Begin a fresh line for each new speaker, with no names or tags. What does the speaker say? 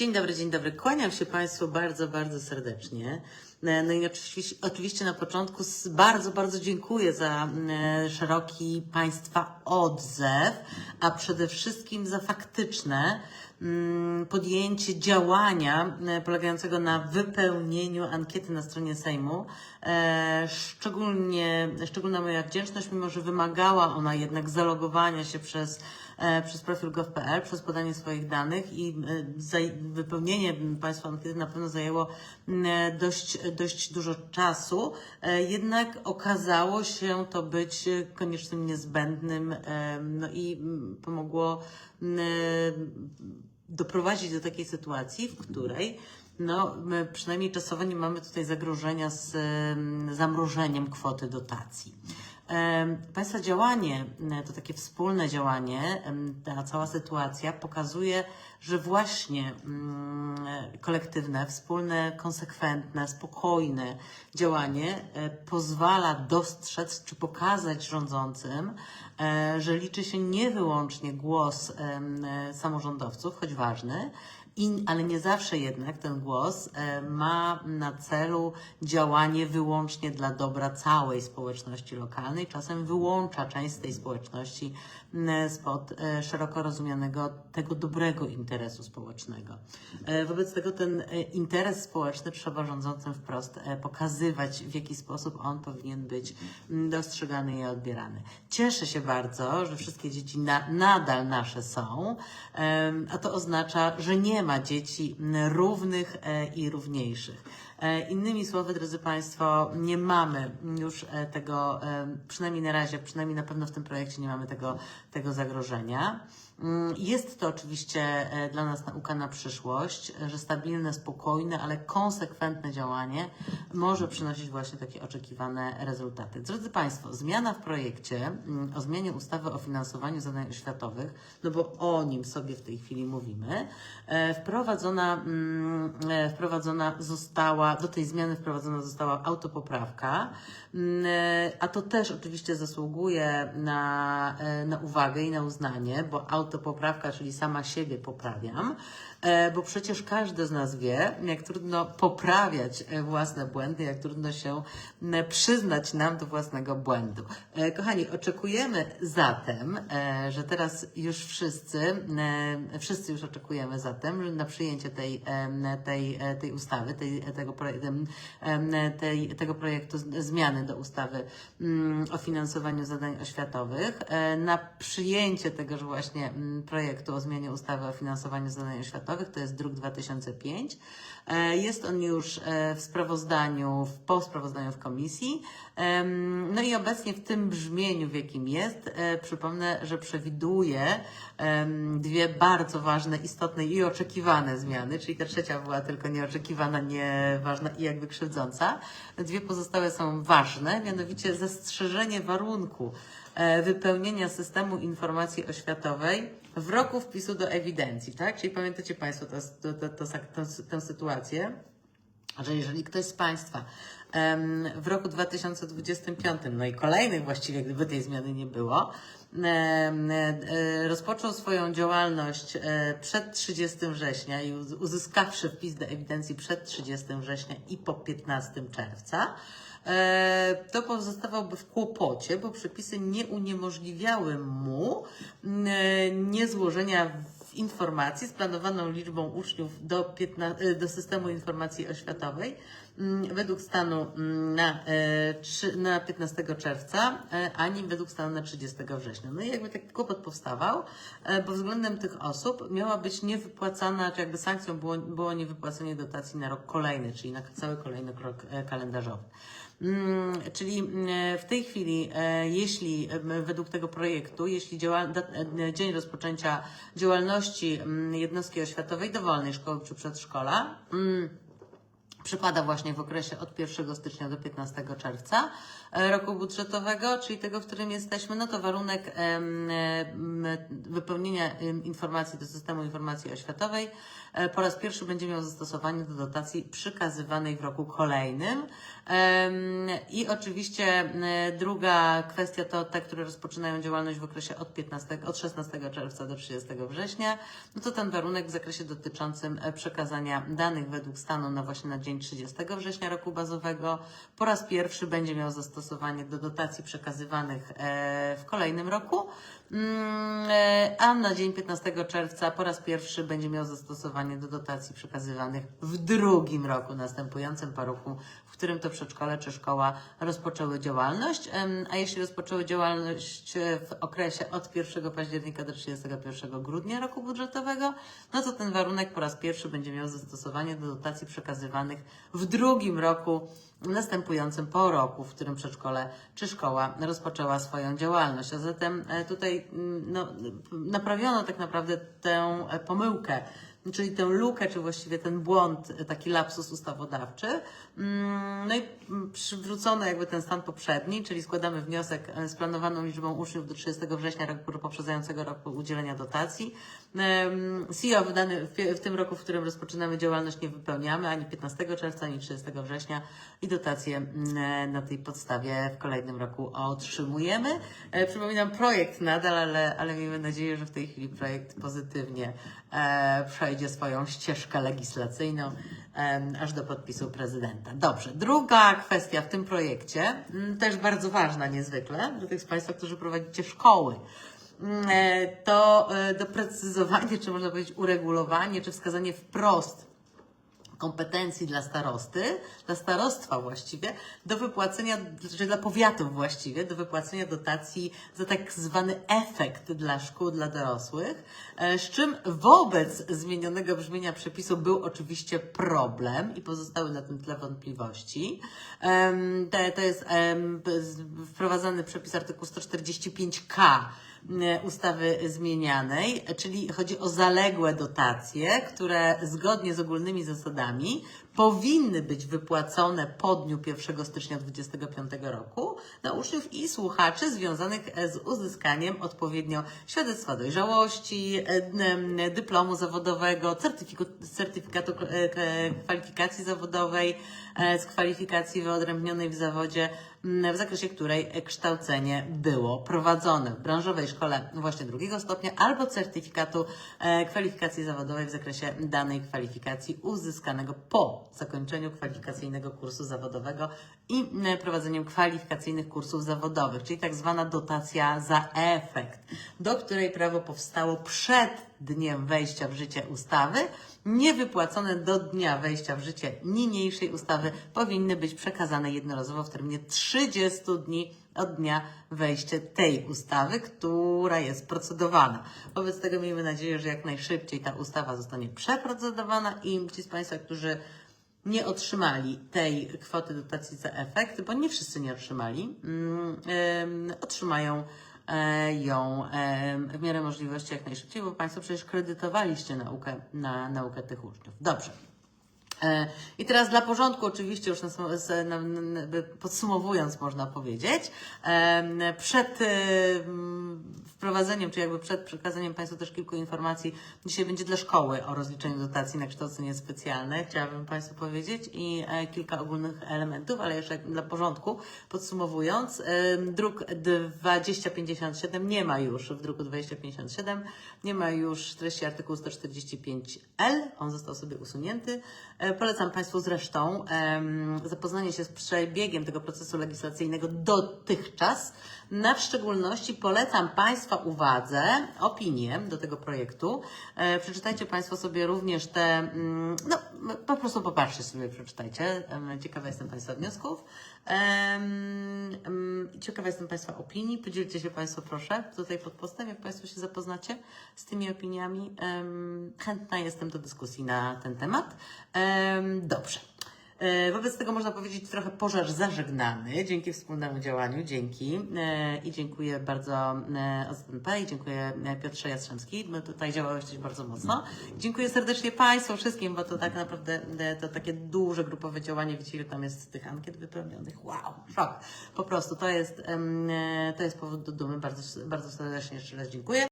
Dzień dobry, dzień dobry. Kłaniam się Państwu bardzo, bardzo serdecznie. E, No i oczywiście, oczywiście na początku bardzo, bardzo dziękuję za e, szeroki Państwa odzew, a przede wszystkim za faktyczne mm, podjęcie działania e, polegającego na wypełnieniu ankiety na stronie Sejmu. Szczególnie, szczególna moja wdzięczność, mimo że wymagała ona jednak zalogowania się przez przez profil gov.pl, przez podanie swoich danych i e, wypełnienie Państwa ankiety na pewno zajęło e, dość, dość dużo czasu. E, Jednak okazało się to być e, koniecznym, niezbędnym e, no i pomogło e, doprowadzić do takiej sytuacji, w której no, my przynajmniej czasowo nie mamy tutaj zagrożenia z em, zamrożeniem kwoty dotacji. Państwa działanie, to takie wspólne działanie, ta cała sytuacja pokazuje, że właśnie mm, kolektywne, wspólne, konsekwentne, spokojne działanie e, pozwala dostrzec czy pokazać rządzącym, e, że liczy się nie wyłącznie głos e, samorządowców, choć ważny, i, ale nie zawsze jednak ten głos e, ma na celu działanie wyłącznie dla dobra całej społeczności lokalnej. Czasem wyłącza część z tej społeczności spod e, szeroko rozumianego tego dobrego interesu społecznego. E, Wobec tego ten e, interes społeczny trzeba rządzącym wprost pokazywać, w jaki sposób on powinien być dostrzegany i odbierany. Cieszę się bardzo, że wszystkie dzieci na, nadal nasze są, a to oznacza, że nie ma dzieci równych i równiejszych. E, Innymi słowy, drodzy Państwo, nie mamy już e, tego, e, przynajmniej na razie, przynajmniej na pewno w tym projekcie nie mamy tego, tego zagrożenia. Mm, Jest to oczywiście e, dla nas nauka na przyszłość, e, że stabilne, spokojne, ale konsekwentne działanie może przynosić właśnie takie oczekiwane rezultaty. Drodzy Państwo, zmiana w projekcie mm, o zmianie ustawy o finansowaniu zadań oświatowych, no bo o nim sobie w tej chwili mówimy, e, wprowadzona, mm, wprowadzona została, do tej zmiany wprowadzona została autopoprawka, a to też oczywiście zasługuje na, na uwagę i na uznanie, bo autopoprawka, czyli sama siebie poprawiam, e, bo przecież każdy z nas wie, jak trudno poprawiać e, własne błędy, jak trudno się przyznać nam do własnego błędu. E, Kochani, oczekujemy zatem, że teraz już wszyscy, wszyscy już oczekujemy zatem, że na przyjęcie tej, tej, tej ustawy, tej, tego, tej, tego projektu zmiany do ustawy o finansowaniu zadań oświatowych, na przyjęcie tegoż właśnie mm, projektu o zmianie ustawy o finansowaniu zadań oświatowych, to jest druk 2005. E, Jest on już e, w sprawozdaniu, po sprawozdaniu w komisji. No i obecnie w tym brzmieniu, w jakim jest, e, przypomnę, że przewiduje dwie bardzo ważne, istotne i oczekiwane zmiany, czyli ta trzecia była tylko nieoczekiwana, nieważna i jakby krzywdząca. Dwie pozostałe są ważne, mianowicie zastrzeżenie warunku wypełnienia systemu informacji oświatowej w roku wpisu do ewidencji, tak? Czyli pamiętacie Państwo tę sytuację, że jeżeli ktoś z Państwa w roku 2025, no i kolejnych właściwie, gdyby tej zmiany nie było, e, rozpoczął swoją działalność e, przed 30 września i uz- uzyskawszy wpis do ewidencji przed 30 września i po 15 czerwca, to pozostawałby w kłopocie, bo przepisy nie uniemożliwiały mu m, e, niezłożenia informacji z planowaną liczbą uczniów do, 15, do systemu informacji oświatowej. mm, według stanu mm, na, e, na 15 czerwca, e, ani według stanu na 30 września. No i jakby taki kłopot powstawał, e, bo względem tych osób miała być niewypłacana, czy jakby sankcją było, było niewypłacenie dotacji na rok kolejny, czyli na cały kolejny rok e, kalendarzowy. Mm, Czyli mm, w tej chwili, e, jeśli według tego projektu, jeśli działal, e, dzień rozpoczęcia działalności mm, jednostki oświatowej dowolnej szkoły czy przedszkola, mm, przypada właśnie w okresie od 1 stycznia do 15 czerwca e, roku budżetowego, czyli tego, w którym jesteśmy, no to warunek wypełnienia informacji do systemu informacji oświatowej po raz pierwszy będzie miał zastosowanie do dotacji przekazywanej w roku kolejnym. I oczywiście e, druga kwestia to te, które rozpoczynają działalność w okresie od, 15, od 16 czerwca do 30 września, no to ten warunek w zakresie dotyczącym e, przekazania danych według stanu na właśnie na dzień 30 września roku bazowego. Po raz pierwszy będzie miał zastosowanie do dotacji przekazywanych e, w kolejnym roku, e, a na dzień 15 czerwca po raz pierwszy będzie miał zastosowanie do dotacji przekazywanych w drugim roku następującym po roku, w którym to przedszkole czy szkoła rozpoczęły działalność. A jeśli rozpoczęły działalność e, w okresie od 1 października do 31 grudnia roku budżetowego, no to ten warunek po raz pierwszy będzie miał zastosowanie do dotacji przekazywanych w drugim roku następującym po roku, w którym przedszkole czy szkoła rozpoczęła swoją działalność. A zatem e, tutaj mm, no, naprawiono tak naprawdę tę e, pomyłkę, czyli tę lukę, czy właściwie ten błąd, e, taki lapsus ustawodawczy. Mm, No i przywrócono jakby ten stan poprzedni, czyli składamy wniosek e, z planowaną liczbą uczniów do 30 września roku poprzedzającego roku udzielenia dotacji. CEO wydany w, tym roku, w którym rozpoczynamy działalność, nie wypełniamy ani 15 czerwca, ani 30 września i dotacje mm, na tej podstawie w kolejnym roku otrzymujemy. E, Przypominam, projekt nadal, ale, ale miejmy nadzieję, że w tej chwili projekt pozytywnie e, przejdzie swoją ścieżkę legislacyjną aż do podpisu prezydenta. Dobrze, druga kwestia w tym projekcie, mm, też bardzo ważna niezwykle dla tych z Państwa, którzy prowadzicie szkoły mm, e, to e, doprecyzowanie, czy można powiedzieć uregulowanie, czy wskazanie wprost kompetencji dla starosty, dla starostwa właściwie, do wypłacenia, czy dla powiatów właściwie, do wypłacenia dotacji za tak zwany efekt dla szkół dla dorosłych, e, z czym wobec zmienionego brzmienia przepisu był oczywiście problem i pozostały na tym tle wątpliwości. To jest wprowadzany przepis artykuł 145k e, ustawy zmienianej, czyli chodzi o zaległe dotacje, które zgodnie z ogólnymi zasadami powinny być wypłacone po dniu 1 stycznia 2025 roku dla uczniów i słuchaczy związanych e, z uzyskaniem odpowiednio świadectwa dojrzałości, e, dyplomu zawodowego, certyfikatu e, kwalifikacji zawodowej, e, z kwalifikacji wyodrębnionej w zawodzie, w zakresie której kształcenie było prowadzone. W branżowej szkole właśnie drugiego stopnia albo certyfikatu e, kwalifikacji zawodowej w zakresie danej kwalifikacji uzyskanego po zakończeniu kwalifikacyjnego kursu zawodowego i m, prowadzeniem kwalifikacyjnych kursów zawodowych, czyli tak zwana dotacja za efekt, do której prawo powstało przed dniem wejścia w życie ustawy, niewypłacone do dnia wejścia w życie niniejszej ustawy powinny być przekazane jednorazowo w terminie 30 dni od dnia wejścia tej ustawy, która jest procedowana. Wobec tego miejmy nadzieję, że jak najszybciej ta ustawa zostanie przeprocedowana i ci z Państwa, którzy nie otrzymali tej kwoty dotacji za efekt, bo nie wszyscy nie otrzymali, em, otrzymają ją em, w miarę możliwości jak najszybciej, bo Państwo przecież kredytowaliście naukę na naukę tych uczniów. Dobrze. E, I teraz dla porządku, oczywiście, już podsumowując, można powiedzieć, em, przed em, wprowadzeniem, czy jakby przed przekazaniem Państwu też kilku informacji, dzisiaj będzie dla szkoły o rozliczeniu dotacji na kształcenie specjalne, chciałabym Państwu powiedzieć, i e, kilka ogólnych elementów, ale jeszcze dla porządku, podsumowując, druk 2057 nie ma już, w druku 2057 nie ma już treści artykułu 145L, on został sobie usunięty. E, Polecam Państwu zresztą zapoznanie się z przebiegiem tego procesu legislacyjnego dotychczas. Na w szczególności polecam Państwa uwadze opinię do tego projektu. E, Przeczytajcie Państwo sobie również te, mm, no po prostu popatrzcie sobie, przeczytajcie. Em, Ciekawa jestem Państwa wniosków. Ciekawa jestem Państwa opinii. Podzielcie się Państwo proszę tutaj pod postem, jak Państwo się zapoznacie z tymi opiniami. Chętna jestem do dyskusji na ten temat. Em, Dobrze. E, Wobec tego można powiedzieć trochę pożar zażegnany dzięki wspólnemu działaniu, dzięki. E, I dziękuję bardzo e, OZNP i dziękuję Piotrze Jastrzębski, bo tutaj działałeś też bardzo mocno. Dziękuję serdecznie Państwu wszystkim, bo to tak naprawdę to takie duże grupowe działanie, widzicie tam jest tych ankiet wypełnionych. Wow, szok. Po prostu to jest, to jest powód do dumy. Bardzo, bardzo serdecznie jeszcze raz dziękuję.